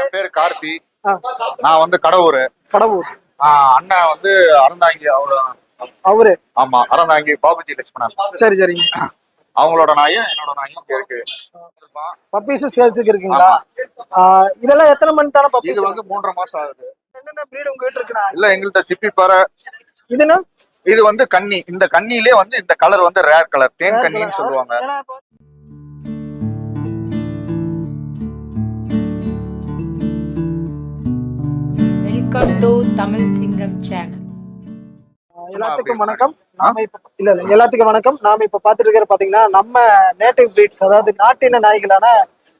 என் பேரு கார்த்தி. நான் வந்து கடவுர். கடவுர். அண்ணன் வந்து அறந்தாங்கி அவரு. அவரு. ஆமா அறந்தாங்கி பாபுஜி லட்சுமணன். சரி சரிங்க. அவங்களோட நாயும் என்னோட நாயும் இருக்கு. பப்பீஸும் சேல்ஸுக்கு இருக்குங்களா? இதெல்லாம் எத்தனை மணி தானே இது பப்பீஸ் வந்து மூன்றரை மாசம் ஆகுது. என்னென்ன breed உங்க கிட்ட இருக்குண்ணா? இல்ல எங்கள்கிட்ட சிப்பி பறை. இதுன்னா இது வந்து கன்னி. இந்த கன்னிலே வந்து இந்த கலர் வந்து ரேர் கலர் தேன் கன்னின்னு சொல்லுவாங்க. வெல்கம் டு தமிழ் சிங்கம் சேனல் எல்லாத்துக்கும் வணக்கம். நாம இப்ப இல்ல இல்ல எல்லாத்துக்கும் வணக்கம். நாம இப்ப பாத்துட்டு இருக்கிற பாத்தீங்கன்னா நம்ம நேட்டிவ் பிரீட்ஸ் அதாவது நாட்டின நாய்களான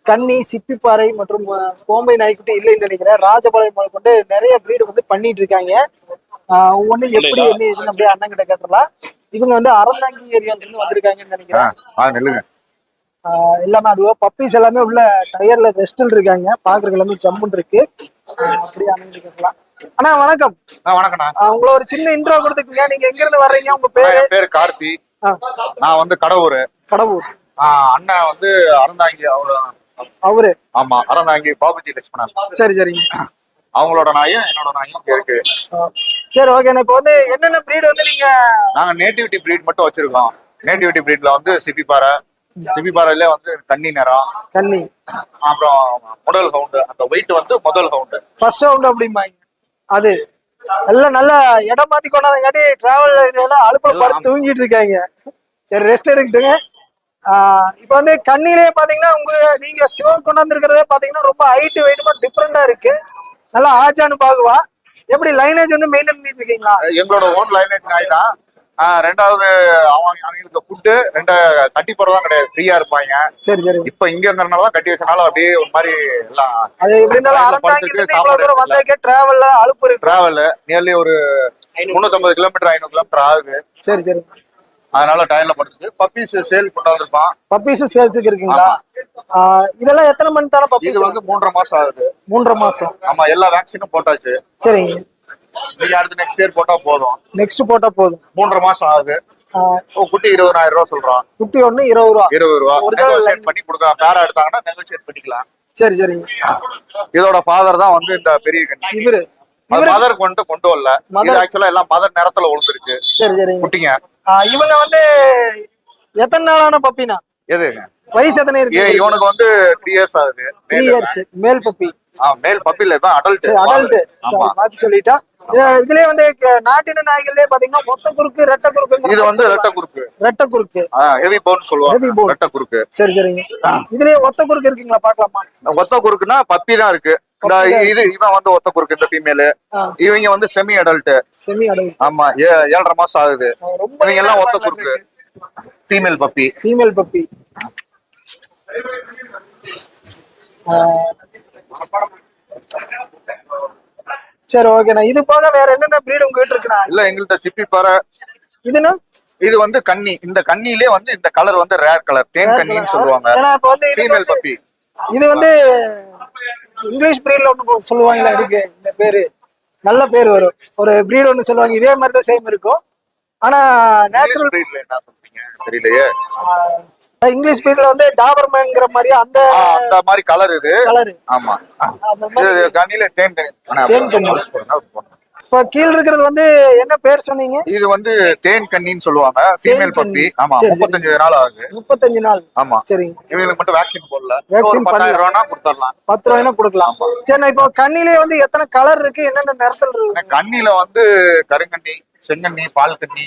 கன்னி சிப்பிப்பாறை மற்றும் கோம்பை நாய்க்குட்டி இல்லைன்னு நினைக்கிறேன். ராஜபாளையம் முதல் கொண்டு நிறைய பிரீடு வந்து பண்ணிட்டு இருக்காங்க ஒவ்வொண்ணு எப்படி என்ன இதுன்னு அப்படியே அண்ணன் கிட்ட கேட்டுடலாம். இவங்க வந்து அறந்தாங்கி ஏரியால இருந்து வந்திருக்காங்கன்னு நினைக்கிறேன். எல்லாமே அதுவோ பப்பீஸ் எல்லாமே உள்ள டயர்ல ரெஸ்டில் இருக்காங்க. பாக்குறதுக்கு எல்லாமே ஜம்முன் இருக்கு. ஆஹ், அப்படியே அண்ணன் கிட்ட கேட்கலாம் அண்ணா வணக்கம் ஆஹ், உங்களை ஒரு சின்ன இன்ட்ரோ கொடுத்துக்கங்க. நீங்க எங்க இருந்து வர்றீங்க? உங்க பேரு? பேரு கார்த்தி. நான் வந்து கடவுர். கடவுர். அண்ணன் வந்து அறந்தாங்கி அவரு. அவரு? ஆமா அறந்தாங்கி பாபுஜி லட்சுமணன். சரி சரிங்க. அவங்களோட நாயும் என்னோட நாயும் இருக்கு. சரி ஓகே இப்போ வந்து என்னென்ன breed வந்து நீங்க நாங்க நேட்டிவிட்டி பிரீட் மட்டும் வச்சிருக்கோம். நேட்டிவிட்டி பிரீட்ல வந்து சிப்பி பாறை சிப்பி பாறையில வந்து கன்னி நிறம் கன்னி அப்புறம் முதல் ஹவுண்டு அந்த வெயிட் வந்து முதல் ஹவுண்டு ஃபர்ஸ்ட் ரவுண்ட் அப்படிம்பாங்க. அது எல்லாம் நல்லா இடம் மாத்தி கொண்டாதங்காட்டி டிராவல் ஏரியால அழுப்புல படுத்து தூங்கிட்டு இருக்காங்க. சரி ரெஸ்ட் எடுக்கட்டுங்க. இப்போ வந்து கண்ணிலே பாத்தீங்கன்னா உங்க நீங்க சிவன் கொண்டாந்துருக்கிறதே பாத்தீங்கன்னா ரொம்ப ஹைட் வெயிட்டுமா டிஃப்ரெண்டா இருக்கு. நல்லா ஆஜானு பாகுவா எப்படி லைனேஜ் வந்து மெயின்டைன் பண்ணிட்டு இருக்கீங்களா? எங்களோட ஓன் லைனேஜ் நாய் தான். ரெண்டாவது அவங்க அவங்களுக்கு ஃபுட்டு ரெண்டு கட்டி போறதான் கிடையாது. ஃப்ரீயா இருப்பாங்க. சரி சரி. இப்ப இங்க இருந்தனால தான் கட்டி வச்சனால அப்படியே ஒரு மாதிரி எல்லாம் அது எப்படி இருந்தாலும் வந்தாக்கே டிராவல்ல அழுப்பு இருக்கு. டிராவல் நியர்லி ஒரு முந்நூத்தம்பது கிலோமீட்டர் ஐநூறு கிலோமீட்டர் ஆகுது. சரி சரி. அதனால டயர்ல படுத்துட்டு பப்பீஸ் சேல் கொண்டு வந்திருப்பான் பப்பீஸும் சேல்ஸுக்கு இருக்குங்களா ஆஹ் இதெல்லாம் எத்தனை மணி தானே இது பப்பீஸ் வந்து மூன்றரை மாசம் ஆகுது. மூன்றரை மாசம். ஆமா எல்லா வேக்சினும் போட்டாச்சு. சரிங்க. நீங்க அடுத்து நெக்ஸ்ட் இயர் போட்டா போதும். நெக்ஸ்ட் போட்டா போதும். மூன்றரை மாசம் ஆகுது. குட்டி இருபதாயிரம் ரூபா சொல்றோம் குட்டி ஒண்ணு இருபது ரூபா. இருபது ரூபா. நெகோசியேட் பண்ணி கொடுக்கலாம் பேரா எடுத்தாங்கன்னா நெகோசியேட் பண்ணிக்கலாம். சரி சரிங்க. இதோட ஃபாதர் தான் வந்து இந்த பெரிய கண்ணி. இவரு. மதர் கொண்டு கொண்டு வரல. இது ஆக்சுவலா எல்லாம் மதர் நேரத்துல விழுந்துருச்சு. சரி சரிங்க. குட்டிங்க. இவங்க வந்து எத்தனை நாளான பப்பினா? எது? வயசு எத்தனை இருக்கு? இவனுக்கு வந்து த்ரீ இயர்ஸ் ஆகுது. த்ரீ இயர்ஸ் மேல் பப்பி. மேல் பப்பி இல்ல அடல்ட் சரி அடல்ட் சொல்லிட்டா. இதுலயே வந்து நாட்டின நாய்கள்லயே பாத்தீங்கன்னா மொத்த குறுக்கு ரெட்டை குறுக்கு இது வந்து ரெட்டை குறுக்கு. ரெட்டை குறுக்கு. ஹெவி போன் சொல்லுவாங்க. Bone. ரெட்டை குறுக்கு. சரி சரிங்க. இதுலயே ஒத்த குறுக்கு இருக்குங்களா? பாக்கலாமா ஒத்த குறுக்குன்னா பப்பி தான் இருக்கு. இந்த இது இவன் வந்து ஒத்த குறுக்கு இந்த ஃபீமேல். இவங்க வந்து செமி அடல்ட் செமி அடல்ட் ஆமா ஏ- ஏழரை மாசம் ஆகுது. இவங்க எல்லாம் ஒத்த குறுக்கு. ஃபீமேல் பப்பி ஃபீமேல் பப்பி சரி ஓகேண்ணா இது போக வேற என்னென்ன பிரீடு உங்ககிட்ட இருக்குண்ணா? இல்ல எங்கள்கிட்ட சிப்பி பாறை. இதுனா இது வந்து கன்னி. இந்த கன்னிலே வந்து இந்த கலர் வந்து ரேர் கலர் தேன் கன்னின்னு சொல்லுவாங்க. ஃபீமேல் பப்பி இது வந்து இங்கிலீஷ் பிரீட்ல ஒண்ணு சொல்லுவாங்களா இருக்கு இந்த பேரு. நல்ல பேர் வரும். ஒரு பிரீட் ஒண்ணு சொல்லுவாங்க. இதே மாதிரி தான் சேம் இருக்கும். ஆனா நேச்சுரல் பிரீட்ல என்ன சொல்றீங்க? தெரியலையே. இங்கிலீஷ் பிரீட்ல வந்து டாபர்மேன்ங்கிற மாதிரி அந்த அந்த மாதிரி கலர் இது. கலர் ஆமா. அந்த மாதிரி கண்ணில தேன் தேன். இப்ப கீழ இருக்கிறது வந்து என்ன பேர் சொன்னீங்க? இது வந்து தேன் கன்னின்னு சொல்லுவாங்க. ஃபீமேல். பப்பி. ஆமா சரி, சரி. முப்பத்தஞ்சு நாள் ஆகுது. முப்பத்தஞ்சு நாள். ஆமா. சரிங்க இவங்களுக்கு மட்டும் வேக்சின் போடல. ஒரு பத்தாயிரம் ரூபானா கொடுத்துடலாம். பத்து ரூபாய்னா கொடுக்கலாம். சரி இப்போ கண்ணிலே வந்து எத்தனை கலர் இருக்கு? என்னென்ன நிறத்தில் இருக்கு? கண்ணில வந்து கருங்கண்ணி செங்கண்ணி பால் கண்ணி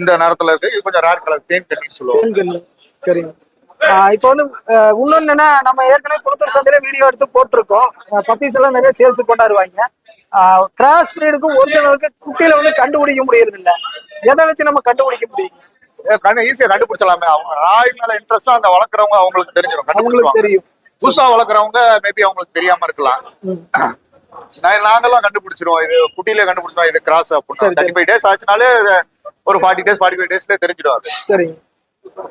இந்த நேரத்துல இருக்கு. இது கொஞ்சம் ரேர் கலர் தேன் கண்ணின்னு சொல்லுவாங்க. சரிங்க. இப்போ வந்து இன்னொன்னு என்னன்னா நம்ம ஏற்கனவே குளத்தூர் சந்தையில வீடியோ எடுத்து போட்டிருக்கோம். பப்பீஸ் எல்லாம் நிறைய சேல்ஸ் கொண்டாடுவாங்க கிராஸ் பிரீடுக்கும் ஒரிஜினலுக்கு குட்டியில வந்து கண்டுபிடிக்க முடியறது இல்ல எதை வச்சு நம்ம கண்டுபிடிக்க முடியும்? கண்ணு ஈஸியா கண்டுபிடிச்சலாமே அவங்க நாய் மேல இன்ட்ரெஸ்டா அந்த வளர்க்குறவங்க அவங்களுக்கு தெரிஞ்சிடும் அவங்களுக்கு தெரியும். புதுசா வளர்க்குறவங்க மேபி அவங்களுக்கு தெரியாம இருக்கலாம். நாங்கெல்லாம் கண்டுபிடிச்சிருவோம். இது குட்டியில கண்டுபிடிச்சிருவோம் இது கிராஸ் அப்படின்னு. தேர்ட்டி ஃபைவ் டேஸ் ஆச்சுனாலே ஒரு ஃபார்ட்டி டேஸ் ஃபார்ட்டி ஃபைவ் டேஸ்ல தெரிஞ்சிடும் அது. சரிங்க.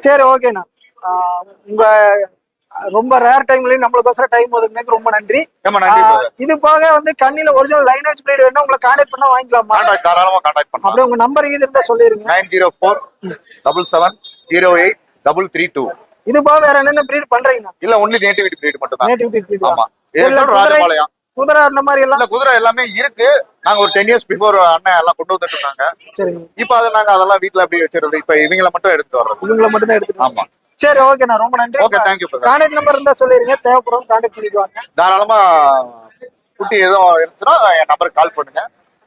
சரி ஓகேண்ணா உங்க ரொம்ப ரேர் டைம்லயும் நம்மளுக்கோசரம் டைம் ஒதுக்குனதுக்கு ரொம்ப நன்றி. இது போக வந்து கண்ணில ஒரிஜினல் லைனேஜ் பிரீடு வேணா உங்களை கான்டாக்ட் பண்ணா வாங்கிக்கலாமா? தாராளமா கான்டாக்ட் பண்ணலாம். அப்படியே உங்க நம்பர் இது இருந்தா சொல்லிருங்க. Nine zero four double seven zero eight double three two. இது போக வேற என்னென்ன பிரீட் பண்றீங்கண்ணா இல்ல ஒன்லி நேட்டிவிட்டி பிரீட் மட்டும் தான் நேட்டிவிட்டி பிரீட் ஆமா. ராஜபாளையம். குதிரை அந்த மாதிரி எல்லாம்? குதிரை எல்லாமே இருக்கு. நாங்க ஒரு டென் இயர்ஸ் பிஃபோர் அண்ணன் எல்லாம் கொண்டு வந்துட்டு இருந்தாங்க. சரிங்க. இப்ப அதை நாங்க அதெல்லாம் வீட்ல அப்படியே வச்சிருந்தோம் இப்ப இவங்கள மட்டும் எடுத்து வர்றது. இவங்களை மட்டும் தான் எடுத்துக்கலாம் ஆமா சரி ஓகேண்ணா ரொம்ப நன்றி. ஓகே தேங்க்யூ கான்டாக்ட் நம்பர் இருந்தா சொல்லிருங்க. தேவைப்படும் கான்டாக்ட் பண்ணிக்குவாங்க. தாராளமா குட்டி எதுவும் இருந்துச்சுன்னா என் நம்பருக்கு கால் பண்ணுங்க.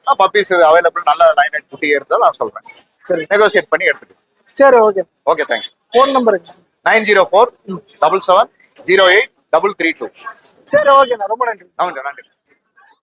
பப்பீஸ் அவைலபிள் நல்ல லைன் குட்டி இருந்தால் நான் சொல்றேன். சரி. நெகோசியேட் பண்ணி எடுத்துட்டு. சரி okay okay thank you phone நம்பருங்க nine zero four double seven zero eight double three two சரி ஓகேண்ணா ரொம்ப நன்றி. நன்றி